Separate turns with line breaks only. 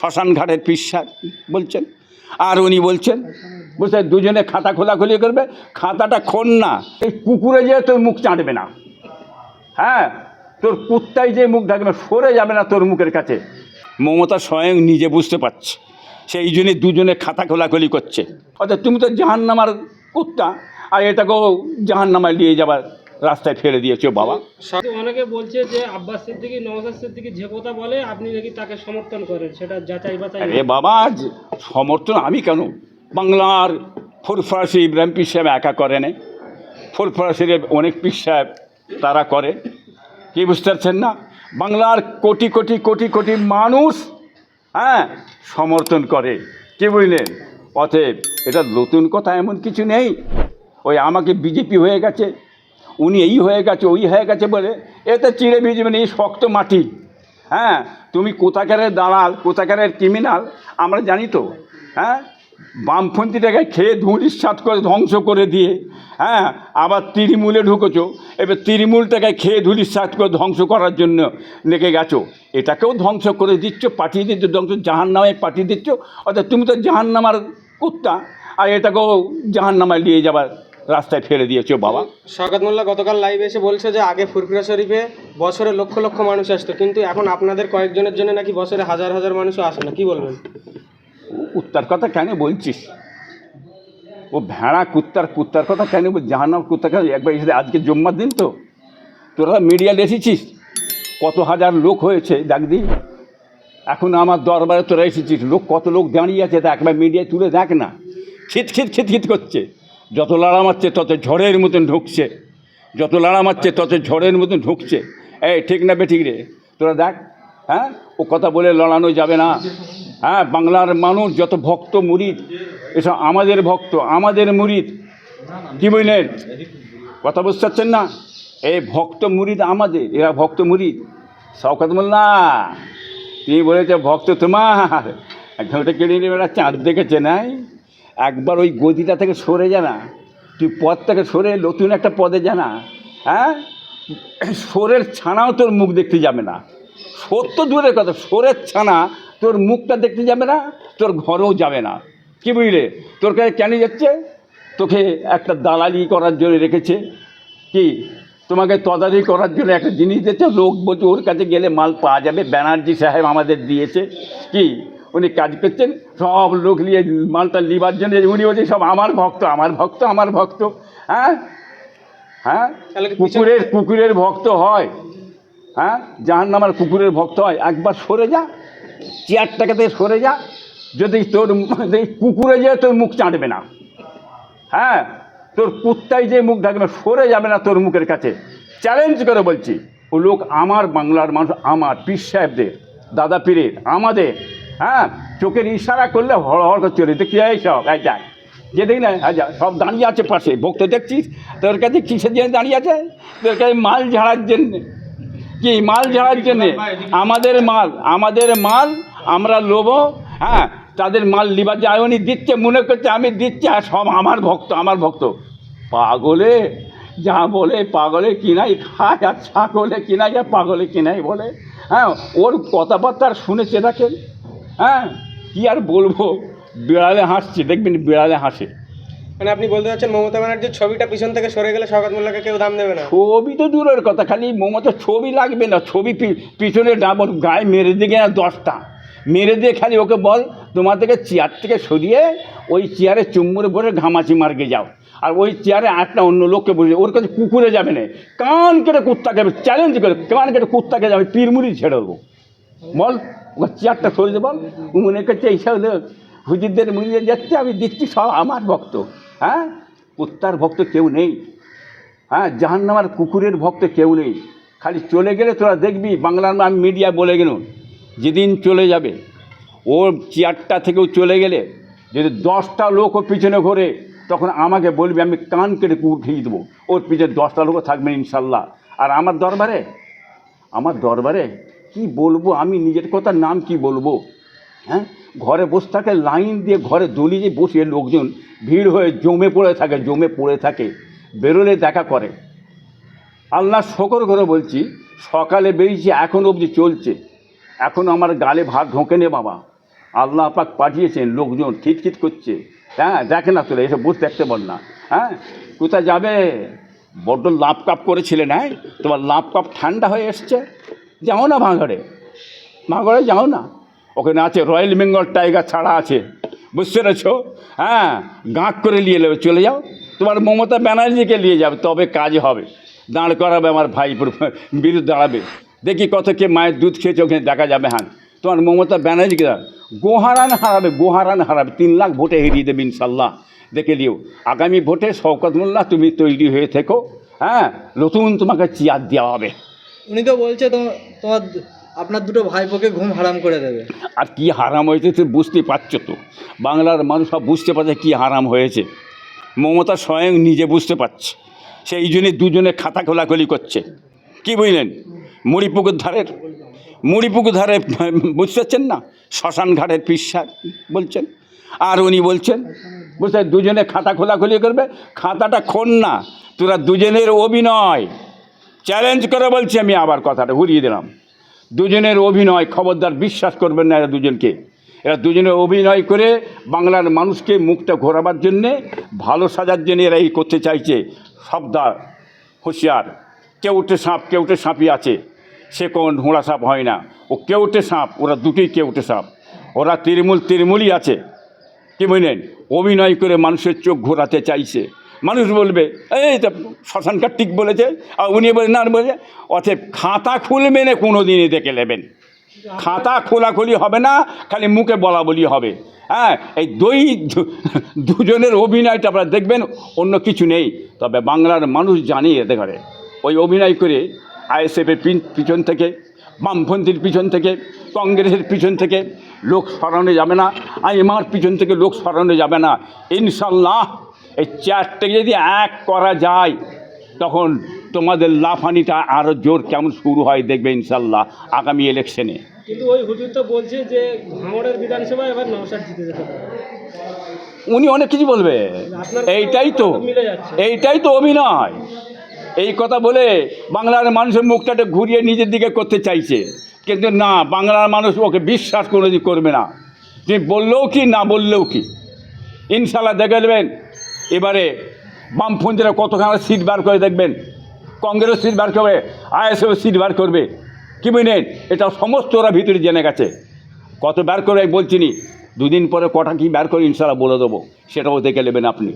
শ্মশান ঘাটের পিসা বলছেন। আর উনি বলছেন বুঝতে দুজনে খাতা খোলাখুলি করবে, খাতাটা খোন না। এই কুকুরে যে তোর মুখ চাটবে না। হ্যাঁ তোর কুত্তাই যে মুখ ঢাকবে সরে যাবে না তোর মুখের কাছে। মমতা স্বয়ং নিজে বুঝতে পারছে। সেই জন্যে দুজনে খাতা খোলাখুলি করছে। অর্থাৎ তুমি তো জাহান্নামার কুত্তা, আর এটাকেও জাহান্নামায় নিয়ে যাবার রাস্তায় ফেলে দিয়েছ বাবা।
অনেকে বলছে যে আব্বাস সিদ্দিকি নওয়াজ সিদ্দিকি যে কথা বলে আপনি নাকি তাকে সমর্থন করেন সেটা যাচাই বাছাই
আরে বাবা সমর্থন আমি কেন? বাংলার ফুরফরাসি ইব্রাহিম পীর সাহেব একা করে না ফুরফরাসির অনেক পীর সাহেব তারা করে। কি বুঝতে পারছেন না? বাংলার কোটি কোটি কোটি কোটি মানুষ হ্যাঁ সমর্থন করে। কি বুঝলেন? অতএব এটা নতুন কথা এমন কিছু নেই। ওই আমাকে বিজেপি হয়ে গেছে উনি এই হয়ে গেছে, ওই হয়ে গেছে বলে এতে চিড়ে ভিজবে না, এই শক্ত মাটি। হ্যাঁ তুমি কোথাকারের দালাল কোথাকারের ক্রিমিনাল আমরা জানি তো হ্যাঁ? বামপন্থীটাকে খেয়ে ধুলির সাত করে ধ্বংস করে দিয়ে হ্যাঁ? আবার তৃণমূলে ঢুকেছো, এবার তৃণমূলটাকে খেয়ে ধুলির সাত করে ধ্বংস করার জন্য লেগে গেছো। এটাকেও ধ্বংস করে দিচ্ছ, পাঠিয়ে দিচ্ছ, ধ্বংস জাহান নামায় পাঠিয়ে দিচ্ছ, অর্থাৎ তুমি তো জাহান নামার কুত্তা, আর এটাকেও জাহান নামায় নিয়ে যাবার রাস্তায় ফেলে দিয়েছ বাবা।
শওকত মোল্লা গতকাল লাইভে এসে বলছে যে আগে ফুরফুরা শরীফে বছরে লক্ষ লক্ষ মানুষ আসতো কিন্তু এখন আপনাদের কয়েকজনের জন্য নাকি বছরে হাজার হাজার মানুষও আসে না কি বলবেন?
কুত্তার কথা কেন বলছিস? ও ভেড়া কুত্তার কুত্তার কথা কেন জাহান্নাম কুত্তার কথা একবার এসে আজকে জম্মার দিন তো। তোরা মিডিয়া এসেছিস কত হাজার লোক হয়েছে দেখ দি। এখন আমার দরবারে তোরা এসেছিস লোক কত লোক দাঁড়িয়ে আছে তা একবার মিডিয়ায় তুলে দেখ না। খিট খিট খিট খিট করছে। যত লাড়া মারছে, তত ঝড়ের মতন ঢুকছে। যত লাড়া মারছে, তত ঝড়ের মতন ঢুকছে। এই, ঠিক না বে ঠিক রে? তোরা দেখ হ্যাঁ? ও কথা বলে লড়ানো যাবে না। হ্যাঁ বাংলার মানুষ যত ভক্ত মুরিদ, এসব আমাদের ভক্ত, আমাদের মুরিদ। কি বুঝলেন কথা বুঝতে পারছেন না? এই ভক্ত মুরিদ আমাদের, এরা ভক্ত মুরিদ। শওকত মোল্লা, তুমি বলেছে ভক্ত তোমার। ওটা কেড়ে নেবে এরা চাঁদ দেখেছে নাই? একবার ওই গদিটা থেকে সরে জানা তুই পদ থেকে সরে নতুন একটা পদে জানা হ্যাঁ? সোরের ছানাও তোর মুখ দেখতে যাবে না। সত্য দূরের কথা, সোরের ছানা তোর মুখটা দেখতে যাবে না, তোর ঘরেও যাবে না। কি বুঝলে? তোর কাছে কেন যাচ্ছে? তোকে একটা দালালি করার জন্য রেখেছে। কি? তোমাকে তদারকি করার জন্য একটা জিনিস দিচ্ছে লোক বলছে ওর কাছে গেলে মাল পাওয়া যাবে। ব্যানার্জি সাহেব আমাদের দিয়েছে। কি? উনি কাজ করছেন সব লোক নিয়ে মালটা লিবার জন্য উনি বলছে সব আমার ভক্ত আমার ভক্ত আমার ভক্ত। হ্যাঁ? হ্যাঁ? কুকুরের কুকুরের ভক্ত হয়। হ্যাঁ? জাহান নামার কুকুরের ভক্ত হয় একবার সরে যা চেয়ারটাকে সরে যা যদি তোর কুকুরে যে তোর মুখ চাটবে না। হ্যাঁ? তোর কুত্তাই যে মুখ ঢাকবে সরে যাবে না তোর মুখের কাছে। চ্যালেঞ্জ করে বলছি ও লোক আমার বাংলার মানুষ আমার পীর সাহেবদের দাদা পীরের আমাদের হ্যাঁ চোখের ইশারা করলে হড় হড় করে চলে দেখি এই সব? এই যাক যে দেখি না যা, সব দাঁড়িয়ে আছে পাশে ভক্ত দেখছিস? তোর কাছে কিসের জন্য দাঁড়িয়ে আছে? তোর কাছে মাল ঝাড়ার জন্যে। কি মাল ঝাড়ার জন্যে? আমাদের মাল আমাদের মাল আমরা লোবো হ্যাঁ তাদের মাল লিবার যায় উনি দিচ্ছে মনে করছে আমি দিচ্ছি আর সব আমার ভক্ত আমার ভক্ত। পাগলে যা বলে পাগলে কিনাই খায় আর ছাগলে কিনাই আর পাগলে কিনাই বলে হ্যাঁ ওর কথাবার্তা শুনেছে দেখেন হ্যাঁ কি আর বলব? বিড়ালে হাসছে দেখবেন বিড়ালে হাসে।
মানে আপনি বলতে চাচ্ছেন মমতা ব্যানার্জির ছবিটা পিছন থেকে সরে গেলে শওকত মোল্লাকে কেউ দাম দেবে না?
ছবি তো দূরের কথা খালি মমতা ছবি লাগবে না ছবি পিছনে ডাবর গায়ে মেরে দিয়ে না দশটা। মেরে দিয়ে খালি ওকে বল তোমার থেকে চেয়ার থেকে সরিয়ে ওই চেয়ারে চুম্বরে বসে ঘামাচি মার্গে যাও। আর ওই চেয়ারে একটা অন্য লোককে বসে ওর কাছে কুকুরে যাবে না। কান কেটে কুত্তাকে চ্যালেঞ্জ করে কান কেটে কুত্তাকে যাবে পিরমুড়ি ছেড়ে দেবো। বল, ওকে চেয়ারটা সরিয়ে বল। মনে করছে এইসব হুজুরদের মুড়িয়ে যাচ্ছে আমি দিচ্ছি সব আমার ভক্ত। হ্যাঁ? কুত্তার ভক্ত কেউ নেই। হ্যাঁ? জাহান্নামার কুকুরের ভক্ত কেউ নেই। খালি চলে গেলে তোরা দেখবি বাংলার আমি মিডিয়া বলে গেল। যেদিন চলে যাবে ওর চেয়ারটা থেকেও চলে গেলে, যদি দশটা লোক ওর পিছনে ঘোরে, তখন আমাকে বলবি, আমি কান কেটে কুকুর খেয়ে দেবো। ওর পিছনে দশটা লোকও থাকবে ইনশাল্লাহ। আর আমার দরবারে? আমার দরবারে? কি বলব আমি নিজের কথার নাম কি বলব? হ্যাঁ? ঘরে বসে থাকে, লাইন দিয়ে ঘরে দলিয়ে বসে লোকজন ভিড় হয়ে জমে পড়ে থাকে, জমে পড়ে থাকে, বেরোলে দেখা করে। আল্লাহ শকর করে বলছি, সকালে বেরিয়েছি, এখন অবধি চলছে। এখন আমার গালে ভাত ঢোকে নে বাবা। আল্লাহ পাক পাঠিয়েছেন, লোকজন খিটখিট করছে। হ্যাঁ দেখে না তোরা, এসব বুঝতে দেখতে বল না। হ্যাঁ? কোথায় যাবে? বড্ড লাভ কাপ করেছিলেন হ্যাঁ তোমার লাভ কাপ ঠান্ডা হয়ে এসছে? যাও না ভাঙড়ে। ভাঙড়ে যাও না। ওখানে আছে রয়্যাল বেঙ্গল টাইগার ছাড়া আছে। বুঝতে পেরেছ? হ্যাঁ গাঁক করে নিয়ে নেবে, চলে যাও। তোমার মমতা ব্যানার্জিকে নিয়ে যাবে, তবে কাজ হবে। দাঁড় করাবে আমার ভাই বিরুদ্ধে দাঁড়াবে। দেখি কত কে মায়ের দুধ খেয়েছে ওখানে দেখা যাবে হ্যাঁ। তোমার মমতা ব্যানার্জিকে গোহারান হারাবে গোহারান হারাবে। তিন লাখ ভোটে হেরিয়ে দেবে, ইনশাল্লাহ। দেখে দিও আগামী ভোটে শওকত মোল্লা, তুমি তৈরি হয়ে থেকো। হ্যাঁ নতুন তোমাকে চেয়ার দেওয়া হবে।
উনি তো বলছে তোমার আপনার দুটো ভাইপোকে ঘুম হারাম করে দেবে।
আর কি হারাম হয়েছে তুই বুঝতে পারছ তো। বাংলার মানুষ সব বুঝতে পারছে কি হারাম হয়েছে। মমতা স্বয়ং নিজে বুঝতে পারছে। সেই জন্যে দুজনে খাতা খোলাখুলি করছে। কি বুঝলেন? মুড়িপুকুর ধারের? মুড়িপুকুর ধারে বুঝতে পারছেন না? শ্মশান ঘাটের পিসা বলছেন। আর উনি বলছেন বুঝতে দুজনে খাতা খোলাখুলি করবে। খাতাটা খোন না। তোরা দুজনের অভিনয়। চ্যালেঞ্জ করে বলছি আমি আবার কথাটা, ঘুরিয়ে দিলাম। দুজনের অভিনয় খবরদার বিশ্বাস করবেন না এরা দুজনকে। এরা দুজনে অভিনয় করে বাংলার মানুষকে মুখটা ঘোরাবার জন্যে, ভালো সাজার জন্য এরা এই করতে চাইছে। সবদার, হুঁশিয়ার। কেউটে সাপ কেউটে সাপই আছে। সে কোন ঘোড়া সাপ হয় না। ও কেউটে সাপ, ওরা দুটোই কেউটে সাপ। ওরা তৃণমূল, তৃণমূলই আছে। কি বুঝলেন অভিনয় করে মানুষের চোখ ঘোরাতে চাইছে। মানুষ বলবে, এই তো শ্মশান কার্তিক বলেছে। আর উনি বলে, না বলে অতএব খাতা খুলবে না কোনো দিনই দেখে নেবেন। খাতা খোলাখুলি হবে না, খালি মুখে বলা বলি হবে। হ্যাঁ এই দুই, দুজনের অভিনয়টা আপনারা দেখবেন, অন্য কিছু নেই। তবে বাংলার মানুষ জানে এতে করে ওই অভিনয় করে আইএসএফের পিছন থেকে, বামপন্থীর পিছন থেকে, কংগ্রেসের পিছন থেকে লোক সরানো যাবে না আইমার পিছন থেকে লোক সরানো যাবে না। ইনশাল্লাহ এই চারটে যদি এক করা যায় তখন তোমাদের লাফানিটা আরও জোর কেমন শুরু হয় দেখবে ইনশাল্লাহ আগামী ইলেকশনে
কিন্তু ওই হুজুর তো বলছে যে ভাঙড়ের বিধানসভায় এবার নওশাদ জিতে যেতে
উনি অনেক কিছু বলবে। এইটাই তো এইটাই তো অভিনয়। এই কথা বলে বাংলার মানুষের মুখটাকে ঘুরিয়ে নিজের দিকে করতে চাইছে। কিন্তু না বাংলার মানুষ ওকে বিশ্বাস কোনোদিন করবে না। তুমি বললেও কি না বললেও কি? ইনশাল্লাহ দেখে নেবেন এবারে বামপন্থীরা কতখানা সিট বার করে দেখবেন কংগ্রেস সিট বার করবে আইএসএফ সিট বার করবে, কি নেন এটা সমস্ত ওরা ভিতরে জেনে গেছে। কত বার করে বলছিনি দুদিন পরে কটা কি বার করে ইনশাল্লাহ বলে দেবো, সেটাও দেখে নেবেন আপনি।